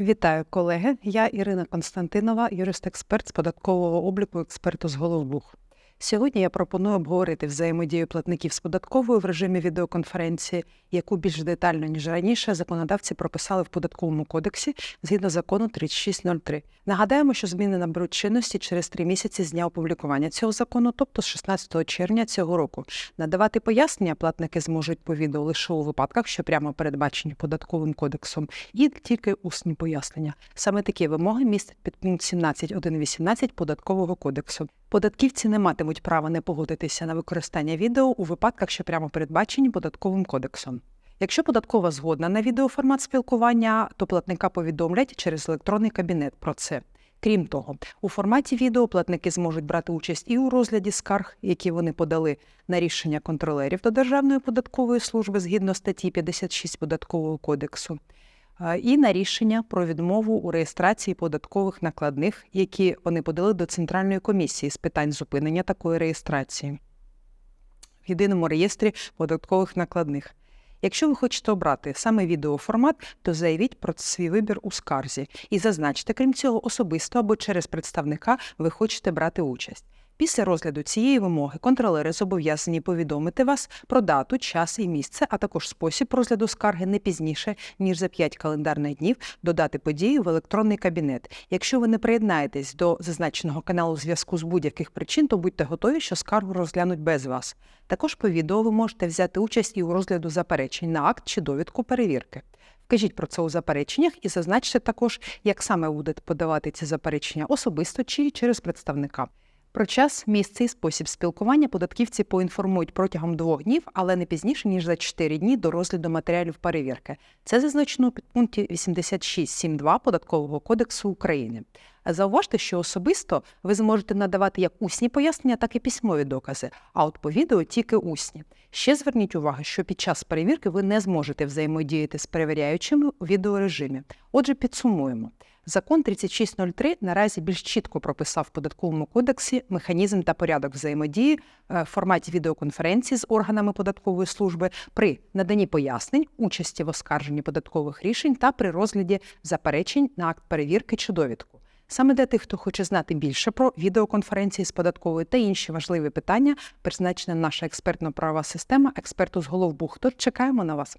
Вітаю, колеги. Я Ірина Константинова, юрист-експерт з податкового обліку, експерту з Головбух. Сьогодні я пропоную обговорити взаємодію платників з податковою в режимі відеоконференції, яку більш детально ніж раніше законодавці прописали в податковому кодексі згідно закону 3603. Нагадаємо, що зміни наберуть чинності через три місяці з дня опублікування цього закону, тобто з 16 червня цього року. Надавати пояснення платники зможуть по відео лише у випадках, що прямо передбачені податковим кодексом, і тільки усні пояснення. Саме такі вимоги містять підпункт 17.1.18 податкового кодексу. Податківці не матимуть права не погодитися на використання відео у випадках, що прямо передбачені податковим кодексом. Якщо податкова згодна на відеоформат спілкування, то платника повідомлять через електронний кабінет про це. Крім того, у форматі відео платники зможуть брати участь і у розгляді скарг, які вони подали на рішення контролерів до Державної податкової служби згідно статті 56 податкового кодексу, і на рішення про відмову у реєстрації податкових накладних, які вони подали до Центральної комісії з питань зупинення такої реєстрації в єдиному реєстрі податкових накладних. Якщо ви хочете обрати саме відеоформат, то заявіть про свій вибір у скарзі і зазначте, крім цього, особисто або через представника ви хочете брати участь. Після розгляду цієї вимоги контролери зобов'язані повідомити вас про дату, час і місце, а також спосіб розгляду скарги не пізніше ніж за 5 календарних днів до дати події в електронний кабінет. Якщо ви не приєднаєтесь до зазначеного каналу зв'язку з будь-яких причин, то будьте готові, що скаргу розглянуть без вас. Також по відео ви можете взяти участь і у розгляду заперечень на акт чи довідку перевірки. Вкажіть про це у запереченнях і зазначте також, як саме будете подавати ці заперечення особисто чи через представника. Про час, місце і спосіб спілкування податківці поінформують протягом двох днів, але не пізніше ніж за 4 дні до розгляду матеріалів перевірки. Це зазначено у підпункті 86.7.2 Податкового кодексу України. Зауважте, що особисто ви зможете надавати як усні пояснення, так і письмові докази, а от по відео тільки усні. Ще зверніть увагу, що під час перевірки ви не зможете взаємодіяти з перевіряючими у відеорежимі. Отже, підсумуємо. Закон 3603 наразі більш чітко прописав в податковому кодексі механізм та порядок взаємодії е, в форматі відеоконференції з органами податкової служби при наданні пояснень, участі в оскарженні податкових рішень та при розгляді заперечень на акт перевірки чи довідку. Саме для тих, хто хоче знати більше про відеоконференції з податковою та інші важливі питання, призначена наша експертно-правова система експерту з головбух. Тож чекаємо на вас.